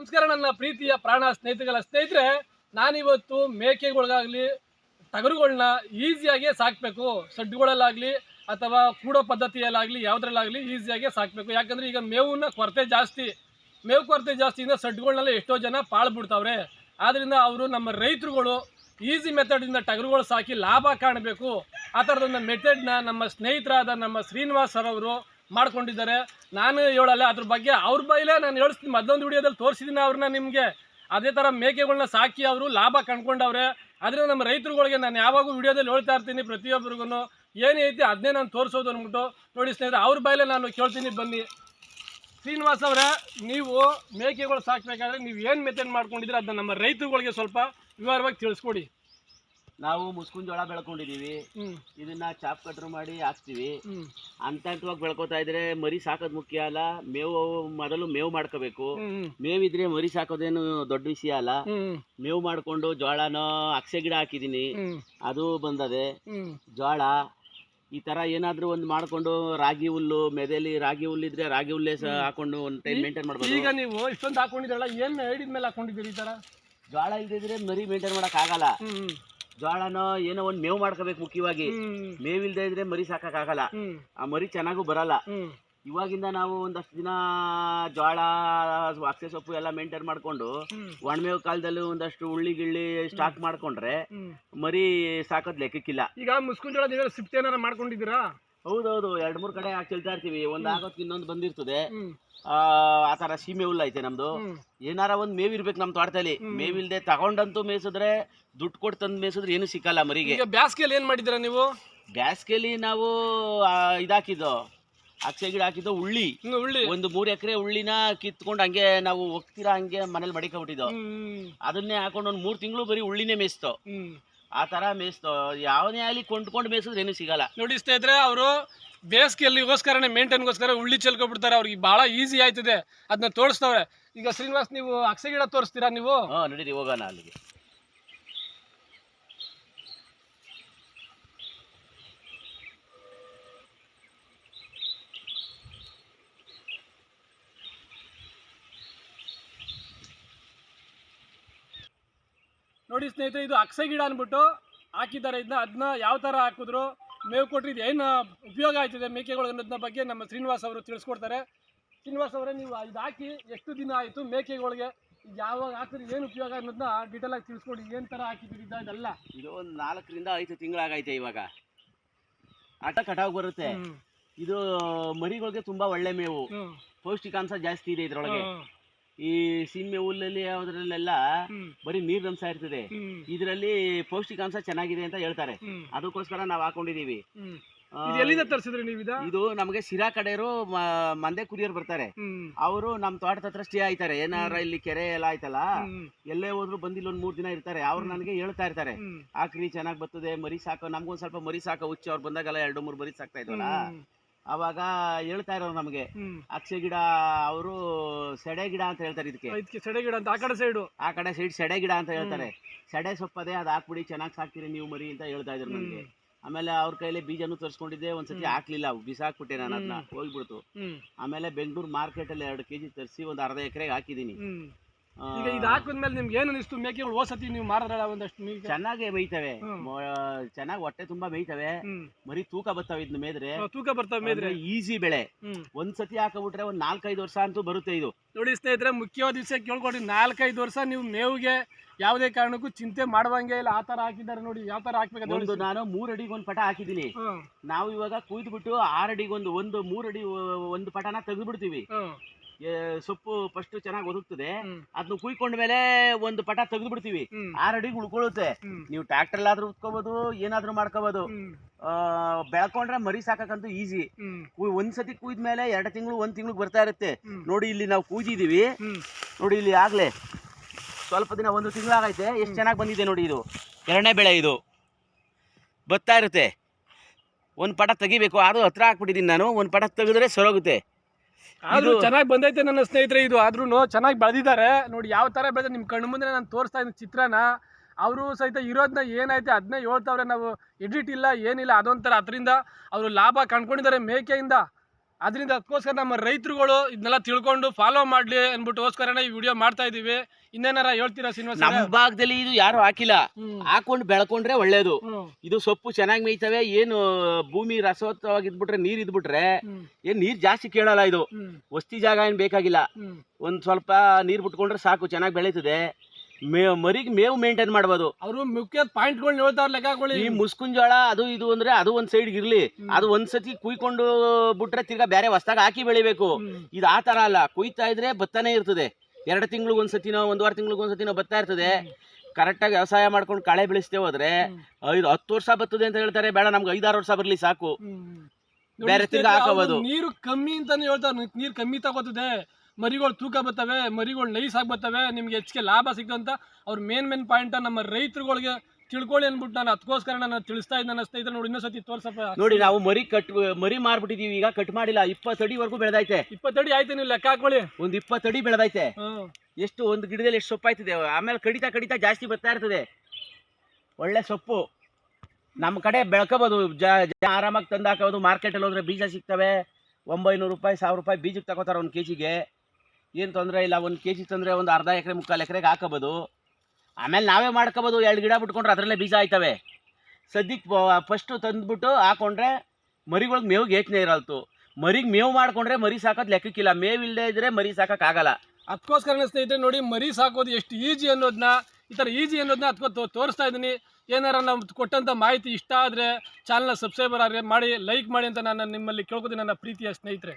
ನಮಸ್ಕಾರ, ನನ್ನ ಪ್ರೀತಿಯ ಪ್ರಾಣ ಸ್ನೇಹಿತಗಳ ಸ್ನೇಹಿತರೆ, ನಾನಿವತ್ತು ಮೇಕೆಗಳಿಗಾಗಲಿ ಟಗರುಗಳನ್ನ ಈಸಿಯಾಗಿ ಸಾಕಬೇಕು. ಸಡ್ಡುಗಳಲ್ಲಾಗಲಿ ಅಥವಾ ಕೂಡೋ ಪದ್ಧತಿಯಲ್ಲಾಗಲಿ, ಯಾವುದ್ರಲ್ಲಾಗಲಿ ಈಸಿಯಾಗಿ ಸಾಕಬೇಕು. ಯಾಕಂದರೆ ಈಗ ಮೇವಿನ ಕೊರತೆ ಜಾಸ್ತಿ. ಮೇವು ಕೊರತೆ ಜಾಸ್ತಿಯಿಂದ ಸಡ್ಡುಗಳನ್ನೆಲ್ಲ ಎಷ್ಟೋ ಜನ ಪಾಳು ಬಿಡ್ತಾವ್ರೆ ಆದ್ದರಿಂದ ಅವರು ನಮ್ಮ ರೈತರುಗಳು ಈಸಿ ಮೆಥಡಿಂದ ಟಗರುಗಳು ಸಾಕಿ ಲಾಭ ಕಾಣಬೇಕು. ಆ ಥರದೊಂದು ಮೆಥಡ್ನ ನಮ್ಮ ಸ್ನೇಹಿತರಾದ ನಮ್ಮ ಶ್ರೀನಿವಾಸ್ ಸರ್ ಅವರು ಮಾಡ್ಕೊಂಡಿದ್ದಾರೆ. ನಾನು ಹೇಳಲ್ಲ, ಅದ್ರ ಬಗ್ಗೆ ಅವ್ರ ಬೈಲೇ ನಾನು ಹೇಳಿಸ್ತೀನಿ. ಮೊದಲೊಂದು ವಿಡಿಯೋದಲ್ಲಿ ತೋರಿಸಿದ್ದೀನಿ ಅವ್ರನ್ನ ನಿಮಗೆ. ಅದೇ ಥರ ಮೇಕೆಗಳನ್ನ ಸಾಕಿ ಅವರು ಲಾಭ ಕಂಡ್ಕೊಂಡವ್ರೆ. ಆದರೆ ನಮ್ಮ ರೈತರುಗಳಿಗೆ ನಾನು ಯಾವಾಗೂ ವಿಡಿಯೋದಲ್ಲಿ ಹೇಳ್ತಾ ಇರ್ತೀನಿ ಪ್ರತಿಯೊಬ್ಬರಿಗೂ ಏನೈತಿ ಅದನ್ನೇ ನಾನು ತೋರಿಸೋದು ಅಂದ್ಬಿಟ್ಟು ನೋಡಿ ಸ್ನೇಹಿತರೆ, ಅವ್ರ ಬೈಲೇ ನಾನು ಕೇಳ್ತೀನಿ ಬನ್ನಿ. ಶ್ರೀನಿವಾಸ್ ಅವರೇ, ನೀವು ಮೇಕೆಗಳು ಸಾಕಬೇಕಾದ್ರೆ ನೀವು ಏನು ಮೆಥಡ್ ಮಾಡ್ಕೊಂಡಿದ್ರೆ ಅದನ್ನ ನಮ್ಮ ರೈತರುಗಳಿಗೆ ಸ್ವಲ್ಪ ವಿವರವಾಗಿ ತಿಳಿಸ್ಕೊಡಿ. ನಾವು ಮುಸ್ಕುನ್ ಜೋಳ ಬೆಳ್ಕೊಂಡಿದೀವಿ. ಇದನ್ನ ಚಾಪ್ ಕಟ್ರು ಮಾಡಿ ಹಾಕ್ತಿವಿ. ಅಂತ ಹಂತ ಹಂತವಾಗಿ ಬೆಳ್ಕೊತಾ ಇದ್ರೆ ಮರಿ ಸಾಕೋದ್ ಮುಖ್ಯ ಅಲ್ಲ ಮೇವು ಮೊದಲು ಮೇವು ಮಾಡ್ಕೋಬೇಕು. ಮೇವಿದ್ರೆ ಮರಿ ಸಾಕೋದೇನು ದೊಡ್ಡ ವಿಷಯ ಅಲ್ಲ. ಮೇವು ಮಾಡ್ಕೊಂಡು ಜೋಳನ ಅಕ್ಷೆ ಗಿಡ ಹಾಕಿದೀನಿ. ಅದು ಬಂದದೆ. ಜೋಳ ಈ ತರ ಏನಾದ್ರೂ ಒಂದು ಮಾಡ್ಕೊಂಡು ರಾಗಿ ಹುಲ್ಲು ಮೆದೇಲಿ ರಾಗಿ ಹುಲ್ಲಿದ್ರೆ ರಾಗಿ ಹುಲ್ಲೇ ಸಹ ಹಾಕೊಂಡು ಒಂದ್ ಟೈಮ್ ಮೇಂಟೈನ್ ಮಾಡ್ಬೋದು. ಈಗ ನೀವು ಇಷ್ಟೊಂದು ಹಾಕೊಂಡಿದ್ರಲ್ಲ ಏನ್ ಹಿಡಿದ ಮೇಲೆ ಹಾಕೊಂಡಿದ್ದೀರಿ ಈ ತರ? ಜೋಳ ಇಲ್ದಿದ್ರೆ ಮರಿ ಮೇಂಟೈನ್ ಮಾಡಕ್ ಆಗಲ್ಲ. ಜೋಳನ ಏನೋ ಒಂದ್ ಮೇವು ಮಾಡ್ಕೋಬೇಕು ಮುಖ್ಯವಾಗಿ. ಮೇವಿಲ್ದೇ ಇದ್ರೆ ಮರಿ ಸಾಕಾಗಲ್ಲ ಆಗಲ್ಲ. ಆ ಮರಿ ಚೆನ್ನಾಗೂ ಬರಲ್ಲ. ಇವಾಗಿಂದ ನಾವು ಒಂದಷ್ಟು ದಿನ ಜೋಳ ಅಕ್ಷೆ ಸೊಪ್ಪು ಎಲ್ಲ ಮೇಂಟೈನ್ ಮಾಡ್ಕೊಂಡು ಒಣಮೇವು ಕಾಲದಲ್ಲಿ ಒಂದಷ್ಟು ಉಳ್ಳಿ ಗಿಳ್ಳಿ ಸ್ಟಾಕ್ ಮಾಡ್ಕೊಂಡ್ರೆ ಮರಿ ಸಾಕೋದ್ ಲೆಕ್ಕಕ್ಕಿಲ್ಲ. ಈಗ ಮುಸ್ಕುನ್ ಜೋಳ ನೀವೆಲ್ಲ ಏನಾರ ಮಾಡ್ಕೊಂಡಿದ್ದೀರಾ? ಹೌದೌದು ಎರಡ್ ಮೂರ್ ಕಡೆ ಹಾಕಿ ಚೆಲ್ತಾ ಇರ್ತೀವಿ. ಒಂದ್ ಆಗೋತ್ ಇನ್ನೊಂದ್ ಬಂದಿರ್ತದೆ. ಆ ಆತರ ತರ ಸೀಮೆ ಹುಲ್ಲು ಐತೆ ನಮ್ದು. ಏನಾರ ಒಂದ್ ಮೇವ್ ಇರ್ಬೇಕು ನಮ್ ತೋಟದಲ್ಲಿ. ಮೇವಿಲ್ದೆ ತಗೊಂಡಂತೂ ಮೇಯಿಸಿದ್ರೆ ದುಡ್ಡು ಕೊಟ್ಟು ತಂದ್ ಮೇಯಿಸಿದ್ರೆ ಏನು ಸಿಕ್ಕಲ್ಲ ಮರಿಗೆ. ಈಗ ಏನ್ ಏನು ಮಾಡಿದ್ದೀರಾ ನೀವು? ಬ್ಯಾಸ್ಗೆಲಿ ನಾವು ಆ, ಇದಾಕಿದ್ದು ಅಕ್ಷೆ ಗಿಡ ಹಾಕಿದ್ದು ಉಳ್ಳಿ ಒಂದು ಮೂರ್ ಎಕರೆ ಉಳ್ಳಿನ ಕಿತ್ಕೊಂಡು ಹಂಗೆ ನಾವು ಹೋಗ್ತೀರಾ ಹಂಗೆ ಮನೇಲಿ ಮಡಿಕೊಬಿಟ್ಟಿದ್ದು ಅದನ್ನೇ ಹಾಕೊಂಡು ಒಂದ್ ಮೂರ್ ತಿಂಗಳು ಬರೀ ಉಳ್ಳಿನೇ ಮೇಯಿಸ್ತು. ಆ ತರ ಮೇಯಿಸ್ತು ಯಾವನೇ ಆಗಲಿ ಕೊಂಡ್ಕೊಂಡು ಮೇಯಿಸಿದ್ರೆ ಏನು ಸಿಗಲ್ಲ. ನೋಡಿ ಸ್ನೇಹಿತರೆ ಅವರು ಬೇಸಿಗೆಯಲ್ಲಿಗೋಸ್ಕರನೇ ಮೇಂಟೈನ್ಗೋಸ್ಕರ ಉಳ್ಳಿ ಚೆಲ್ಕೊಬಿಡ್ತಾರೆ. ಅವ್ರಿಗೆ ಭಾಳ ಈಸಿ ಆಯ್ತದೆ. ಅದನ್ನ ತೋರಿಸ್ತವೆ ಈಗ ಶ್ರೀನಿವಾಸ್ ನೀವು ಅಕ್ಷೆ ಗಿಡ ತೋರಿಸ್ತೀರಾ ನೀವು? ಹಾ ನಡೀರಿ ಹೋಗೋಣ ಅಲ್ಲಿಗೆ. ನೋಡಿ ಸ್ನೇಹಿತರೆ ಇದು ಅಕ್ಷೆ ಗಿಡ ಅಂದ್ಬಿಟ್ಟು ಹಾಕಿದ್ದಾರೆ. ಇದನ್ನ ಅದನ್ನ ಯಾವ ಥರ ಹಾಕಿದ್ರು? ಮೇವು ಕೊಟ್ಟಿದ್ದು ಏನು ಉಪಯೋಗ ಆಯ್ತದೆ ಮೇಕೆಗಳು ಅನ್ನೋದನ್ನ ಬಗ್ಗೆ ನಮ್ಮ ಶ್ರೀನಿವಾಸ್ ಅವರು ತಿಳಿಸ್ಕೊಡ್ತಾರೆ. ಶ್ರೀನಿವಾಸ್ ಅವರೇ ನೀವು ಇದು ಹಾಕಿ ಎಷ್ಟು ದಿನ ಆಯಿತು ಮೇಕೆಗಳಿಗೆ? ಯಾವಾಗ ಹಾಕಿದ್ರೆ ಏನು ಉಪಯೋಗ ಅನ್ನೋದನ್ನ ಡೀಟೇಲ್ ಆಗಿ ತಿಳಿಸ್ಕೊಡಿ. ಏನು ಥರ ಹಾಕಿದ್ದೀರಿ ಇದ- ಇದೆಲ್ಲ? ಇದು ಒಂದು ನಾಲ್ಕರಿಂದ ಐದು ತಿಂಗಳಾಗೈತೆ ಇವಾಗ. ಆಟ ಕಟಾವ್ ಬರುತ್ತೆ. ಇದು ಮರಿಗಳಿಗೆ ತುಂಬಾ ಒಳ್ಳೆ ಮೇವು. ಪೌಷ್ಟಿಕಾಂಶ ಜಾಸ್ತಿ ಇದೆ ಇದ್ರೊಳಗೆ. ಈ ಸೀಮೆ ಹುಲ್ಲಲ್ಲಿ ಯಾವ್ದ್ರಲ್ಲೆಲ್ಲ ಬರೀ ಬರೀ ನೀರಿನಂಶ ಇರ್ತದೆ. ಇದರಲ್ಲಿ ಪೌಷ್ಟಿಕಾಂಶ ಚೆನ್ನಾಗಿದೆ ಅಂತ ಹೇಳ್ತಾರೆ. ಅದಕ್ಕೋಸ್ಕರ ನಾವು ಹಾಕೊಂಡಿದೀವಿ. ಎಲ್ಲಿಂದ ತರಿಸಿದ್ರಿ ನೀವು ಇದ? ನಮಗೆ ಶಿರಾ ಕಡೆಯರು ಮಂದೆ ಕುರಿಯರ್ ಬರ್ತಾರೆ. ಅವರು ನಮ್ಮ ತೋಟದ ಹತ್ರ ಸ್ಟೇ ಆಯ್ತಾರೆ. ಏನಾರ ಇಲ್ಲಿ ಕೆರೆ ಎಲ್ಲ ಆಯ್ತಲ್ಲ. ಎಲ್ಲೇ ಹೋದ್ರು ಬಂದಿಲ್ಲ ಒಂದ್ ಮೂರ್ ದಿನ ಇರ್ತಾರೆ. ಅವ್ರು ನನಗೆ ಹೇಳ್ತಾ ಇರ್ತಾರೆ. ಆಕ್ರಿ ಚೆನ್ನಾಗ್ ಬರ್ತದೆ ಮರಿ ಸಾಕು ನಮ್ಗೊಂದ್ ಸ್ವಲ್ಪ ಮರಿ ಸಾಕ ಹುಚ್ಚು ಅವ್ರು ಬಂದಾಗಲ್ಲ ಎರಡು ಮೂರು ಮರಿ ಸಾಕ್ತಾ ಇದ್ವಲ್ಲ. ಅವಾಗ ಹೇಳ್ತಾ ಇರೋರು ನಮಗೆ. ಅಕ್ಷಯ ಅಕ್ಷೆ ಗಿಡ ಅವರು ಸೆಡೆ ಗಿಡ ಅಂತ ಹೇಳ್ತಾರೆ ಇದಕ್ಕೆ. ಇದಕ್ಕೆ ಸೆಡೆ ಗಿಡ ಅಂತ ಆ ಕಡೆ ಸೈಡು ಆ ಕಡೆ ಸೈಡ್ ಸೆಡೆ ಗಿಡ ಅಂತ ಹೇಳ್ತಾರೆ. ಸೆಡೆ ಸೊಪ್ಪದೇ ಅದ್ ಹಾಕ್ಬಿಡಿ ಚೆನ್ನಾಗಿ ಸಾಕ್ತೀರಿ ನೀವು ಮರಿ ಅಂತ ಹೇಳ್ತಾ ಇದ್ರು ನನಗೆ ಆಮೇಲೆ ಅವ್ರ ಕೈಲಿ ಬೀಜನೂ ತರಿಸ್ಕೊಂಡಿದ್ದೆ ಒಂದ್ಸತಿ ಹಾಕ್ಲಿಲ್ಲ ಬಿಸಾಕ್ಬಿಟ್ಟೆ ನಾನು ಅದನ್ನ ಹೋಗ್ಬಿಡ್ತು. ಆಮೇಲೆ ಬೆಂಗಳೂರು ಮಾರ್ಕೆಟ್ ಅಲ್ಲಿ ಎರಡು ಕೆಜಿ ತರಿಸಿ ಒಂದು ಅರ್ಧ ಎಕರೆಗೆ ಹಾಕಿದೀನಿ ಈಗ ಇದು ಹಾಕಿದ್ಮೇಲೆ ನಿಮ್ಗೆ ಏನು ಅನಿಸ್ತು? ಮೇಕೆಗಳು ಸತಿ ನೀವು ಮಾರದ್ರಲ್ಲ ಒಂದಷ್ಟು ಮೇಕೆ ಚೆನ್ನಾಗಿ ಮೇಯ್ತವೆ. ಚೆನ್ನಾಗಿ ಹೊಟ್ಟೆ ತುಂಬಾ ಮೇಯ್ತವೆ. ಹ್ಮ್. ಮರಿ ತೂಕ ಬರ್ತಾವೆ ಇದ್ ಮೇದ್ರೆ ತೂಕ ಬರ್ತಾವೆ ಮೇದ್ರೆ ಈಸಿ ಬೆಳೆ. ಒಂದ್ ಸತಿ ಹಾಕಬಿಟ್ರೆ ಒಂದ್ ನಾಲ್ಕೈದು ವರ್ಷ ಅಂತೂ ಬರುತ್ತೆ ಇದು. ನೋಡಿ ಸ್ನೇಹಿತರೆ ಮುಖ್ಯವಾದ ವಿಷಯ ಕೇಳ್ಕೊಡಿ ನಾಲ್ಕೈದು ವರ್ಷ ನೀವು ಮೇವಿಗೆ ಯಾವುದೇ ಕಾರಣಕ್ಕೂ ಚಿಂತೆ ಮಾಡುವಂಗೆ ಇಲ್ಲ. ಆತರ ತರ ಹಾಕಿದ್ದಾರೆ ನೋಡಿ ಯಾವ ತರ ಹಾಕ್ಬೇಕು ನಾನು ಮೂರ್ ಅಡಿಗೆ ಒಂದ್ ಪಟ ಹಾಕಿದೀನಿ ನಾವು ಇವಾಗ ಕುಯ್ದು ಬಿಟ್ಟು ಆರ್ ಅಡಿಗೆ ಒಂದು ಒಂದು ಮೂರ್ ಅಡಿ ಒಂದು ಪಟನ ತೆಗೆದು ಬಿಡ್ತೀವಿ ಹ್ಮ್ ಏ, ಸೊಪ್ಪು ಫಸ್ಟ್ ಚೆನ್ನಾಗಿ ಒದಗ್ತದೆ. ಅದನ್ನ ಕುಯ್ಕೊಂಡ ಮೇಲೆ ಒಂದು ಪಟ ತೆಗೆದು ಬಿಡ್ತೀವಿ ಆರಡಿಗೆ ಆರ್ ಅಡಿಗೆ ಉಳ್ಕೊಳ್ಳುತ್ತೆ. ನೀವು ಟ್ರ್ಯಾಕ್ಟರ್ ಆದ್ರೂ ಉತ್ಕೋಬಹುದು ಏನಾದ್ರೂ ಮಾಡ್ಕೋಬಹುದು ಬೆಳ್ಕೊಂಡ್ರೆ ಮರಿ ಸಾಕಕ್ಕಂತೂ ಈಸಿ ಸತಿ ಒಂದ್ಸತಿ ಕುಯ್ದ್ಮೇಲೆ ಎರಡು ತಿಂಗಳು ಒಂದ್ ತಿಂಗಳು ಬರ್ತಾ ಇರುತ್ತೆ. ನೋಡಿ ಇಲ್ಲಿ ನಾವು ಕೂಜಿದೀವಿ ನೋಡಿ ಇಲ್ಲಿ ಆಗ್ಲೇ. ಸ್ವಲ್ಪ ದಿನ ಒಂದು ತಿಂಗಳಾಗೈತೆ. ಎಷ್ಟು ಚೆನ್ನಾಗಿ ಬಂದಿದೆ ನೋಡಿ ಇದು. ಎರಡನೇ ಬೆಳೆ ಇದು. ಬರ್ತಾ ಇರುತ್ತೆ. ಒಂದು ಪಟ ತೆಗಿಬೇಕು. ಅದು ಹತ್ರ ಹಾಕ್ಬಿಟ್ಟಿದ್ದೀನಿ ನಾನು. ಒಂದು ಪಟ ತೆಗೆದ್ರೆ ಸರೋಗುತ್ತೆ. ಆದ್ರೂ ಚೆನ್ನಾಗಿ ಬಂದೈತೆ ನನ್ನ ಸ್ನೇಹಿತರೆ ಇದು. ಆದ್ರೂ ಚೆನ್ನಾಗಿ ಬೆಳೆದಿದ್ದಾರೆ. ನೋಡಿ ಯಾವ ತರ ಬೆಳೆದ ನಿಮ್ ಕಣ್ಣು ಮುಂದೆ ನಾನು ತೋರಿಸ್ತಾ ಇದ್ದೀನಿ ಚಿತ್ರನ. ಅವರು ಸಹಿತ ಇರೋದನ್ನ ಏನೈತೆ ಅದನ್ನೇ ಹೇಳ್ತಾವ್ರೆ ನಾವು. ಎಡಿಟ್ ಇಲ್ಲ ಏನಿಲ್ಲ ಅದೊಂಥರ. ಅದರಿಂದ ಅವರು ಲಾಭ ಕಂಡ್ಕೊಂಡಿದ್ದಾರೆ ಮೇಕೆಯಿಂದ. ಅದರಿಂದ ಅದಕ್ಕೋಸ್ಕರ ನಮ್ಮ ರೈತರುಗಳು ಇದನ್ನೆಲ್ಲ ತಿಳ್ಕೊಂಡು ಫಾಲೋ ಮಾಡ್ಲಿ ಅನ್ಬಿಟ್ಟುಗೋಸ್ಕರನೇ ಈ ವಿಡಿಯೋ ಮಾಡ್ತಾ ಇದೀವಿ. ಇನ್ನೇನಾರ ಹೇಳ್ತೀರಾ ಸಿನಿಮಾ ನಮ್ಮ ಭಾಗದಲ್ಲಿ ಇದು ಯಾರು ಹಾಕಿಲ್ಲ. ಹಾಕೊಂಡು ಬೆಳ್ಕೊಂಡ್ರೆ ಒಳ್ಳೇದು. ಇದು ಸೊಪ್ಪು ಚೆನ್ನಾಗಿ ಮೇಯ್ತವೆ ಏನು ಭೂಮಿ ರಸವತ್ತವಾಗಿ ಇದ್ಬಿಟ್ರೆ ನೀರ್ ಇದ್ಬಿಟ್ರೆ ಏನ್ ನೀರ್ ಜಾಸ್ತಿ ಕೇಳಲ್ಲ ಇದು. ವಸ್ತಿ ಜಾಗ ಏನ್ ಬೇಕಾಗಿಲ್ಲ. ಒಂದ್ ಸ್ವಲ್ಪ ನೀರ್ ಬಿಟ್ಕೊಂಡ್ರೆ ಸಾಕು ಚೆನ್ನಾಗಿ ಬೆಳೀತದೆ. ಮೇ ಮರಿಗೆ ಮೇವು ಮೇಂಟೈನ್ ಮಾಡ್ಬೋದು. ಅವರು ಮುಖ್ಯ ಪಾಯಿಂಟ್ಗಳನ್ನ ಹೇಳ್ತಾವ್ರ ಲೆಕ್ಕಗಳು ಈ ಮುಸ್ಕುನ್ ಜೋಳ ಅದು ಇದು ಅಂದ್ರೆ ಅದು ಒಂದ್ ಸೈಡ್ ಇರ್ಲಿ. ಅದು ಒಂದ್ ಸತಿ ಕುಯ್ಕೊಂಡು ಬಿಟ್ರೆ ತಿರ್ಗಾ ಬೇರೆ ಹೊಸ್ದಾಗ ಹಾಕಿ ಬೆಳಿಬೇಕು. ಇದು ಆ ತರ ಅಲ್ಲ. ಕುಯ್ತಾ ಇದ್ರೆ ಭತ್ತನೇ ಇರ್ತದೆ. ಎರಡು ತಿಂಗ್ಳಿಗೆ ಒಂದ್ ಸತಿನೋ ಒಂದೂವರೆ ತಿಂಗ್ಳಿಗೆ ಒಂದ್ಸತಿನೋ ಭತ್ತ ಇರ್ತದೆ. ಕರೆಕ್ಟಾಗಿ ವ್ಯವಸಾಯ ಮಾಡ್ಕೊಂಡು ಕಳೆ ಬೆಳೆಸ್ತೇ ಹೋದ್ರೆ ಐದು ಹತ್ತು ವರ್ಷ ಬರ್ತದೆ ಅಂತ ಹೇಳ್ತಾರೆ. ಬೇಡ ನಮ್ಗೆ ಐದಾರು ವರ್ಷ ಬರ್ಲಿ ಸಾಕು. ಬೇರೆ ತಿರ್ಗಾ ಹಾಕೋಬೋದು. ನೀರು ಕಮ್ಮಿ ಅಂತಾನೆ ಹೇಳ್ತಾರ. ನೀರು ಕಮ್ಮಿ ತಗೋತದೆ. ಮರಿಗಳು ತೂಕ ಬರ್ತವೆ ಮರಿಗಳು ನೈಸ್ ಆಗಿ ಬರ್ತವೆ ನಿಮ್ಗೆ ಹೆಚ್ಚಿಗೆ ಲಾಭ ಸಿಗ್ತದೆ ಅಂತ ಅವ್ರ ಮೇನ್ ಮೇನ್ ಪಾಯಿಂಟ್ ನಮ್ಮ ರೈತರುಗಳಿಗೆ ತಿಳ್ಕೊಳ್ಳಿ ಅನ್ಬಿಟ್ಟು ನಾನು ಅದಕ್ಕೋಸ್ಕರ ನಾನು ತಿಳಿಸ್ತಾ ಇದ್ದೆ ನನ್ನ ಸ್ನೇಹಿತರೆ ನೋಡಿ ಇನ್ನೊಂದ್ಸತಿ ತೋರ್ಸಪ್ಪ. ನೋಡಿ ನಾವು ಮರಿ ಕಟ್ ಮರಿ ಮಾರ್ಬಿಟ್ಟಿದೀವಿ ಈಗ ಕಟ್ ಮಾಡಿಲ್ಲ ಇಪ್ಪತ್ತು ಅಡಿವರೆಗೂ ಬೆಳೆದೈತೆ ಇಪ್ಪತ್ತಡಿ ಆಯ್ತು ನೀವು ಲೆಕ್ಕ ಹಾಕೊಳ್ಳಿ. ಒಂದ್ ಇಪ್ಪತ್ತಡಿ ಅಡಿ ಬೆಳೆದೈತೆ ಎಷ್ಟು ಒಂದು ಗಿಡದಲ್ಲಿ ಎಷ್ಟು ಸೊಪ್ಪು ಆಯ್ತದೆ ಆಮೇಲೆ ಕಡಿತಾ ಕಡಿತಾ ಜಾಸ್ತಿ ಬರ್ತಾ ಇರ್ತದೆ. ಒಳ್ಳೆ ಸೊಪ್ಪು. ನಮ್ಮ ಕಡೆ ಬೆಳ್ಕೋಬೋದು ಆರಾಮಾಗಿ ತಂದು ಹಾಕೋದು ಮಾರ್ಕೆಟಲ್ಲಿ ಹೋದ್ರೆ ಬೀಜ ಸಿಗ್ತವೆ. ಒಂಬೈನೂರು ರೂಪಾಯಿ ಸಾವಿರ ರೂಪಾಯಿ ಬೀಜಕ್ಕೆ ತಗೋತಾರೆ ಒಂದು ಕೆ ಜಿಗೆ ಏನು ತೊಂದರೆ ಇಲ್ಲ, ಒಂದು ಕೆ ಜಿ ತಂದರೆ ಒಂದು ಅರ್ಧ ಎಕರೆ, ಮುಕ್ಕಾಲು ಎಕರೆಗೆ ಹಾಕೋಬೋದು. ಆಮೇಲೆ ನಾವೇ ಮಾಡ್ಕೋಬೋದು, ಎರಡು ಗಿಡ ಬಿಟ್ಕೊಂಡ್ರೆ ಅದರಲ್ಲೇ ಬೀಜ ಆಯ್ತವೆ. ಸದ್ಯಕ್ಕೆ ಫಸ್ಟು ತಂದ್ಬಿಟ್ಟು ಹಾಕೊಂಡ್ರೆ ಮರಿಗಳಿಗೆ ಮೇವಿಗೆ ಯೋಚನೆ ಇರಲ್ತು. ಮರಿಗೆ ಮೇವು ಮಾಡ್ಕೊಂಡ್ರೆ ಮರಿ ಸಾಕೋದು ಲೆಕ್ಕಕ್ಕಿಲ್ಲ. ಮೇವು ಇಲ್ಲದೆ ಇದ್ರೆ ಮರಿ ಸಾಕೋಕ್ಕಾಗಲ್ಲ ಅದಕ್ಕೋಸ್ಕರ ಸ್ನೇಹಿತರೆ, ನೋಡಿ ಮರಿ ಸಾಕೋದು ಎಷ್ಟು ಈಜಿ ಅನ್ನೋದನ್ನ ಈ ಥರ ಈಜಿ ಅನ್ನೋದನ್ನ ಅದಕ್ಕೋ ತೋರಿಸ್ತಾ ಇದ್ದೀನಿ. ಏನಾರ ನಮ್ಮ ಕೊಟ್ಟಂಥ ಮಾಹಿತಿ ಇಷ್ಟ ಆದರೆ ಚಾನಲ್ನ ಸಬ್ಸ್ಕ್ರೈಬರ್ ಆದರೆ ಮಾಡಿ ಲೈಕ್ ಮಾಡಿ ಅಂತ ನಾನು ನಿಮ್ಮಲ್ಲಿ ಕೇಳ್ಕೊತೀನಿ ನನ್ನ ಪ್ರೀತಿಯ ಸ್ನೇಹಿತರೆ.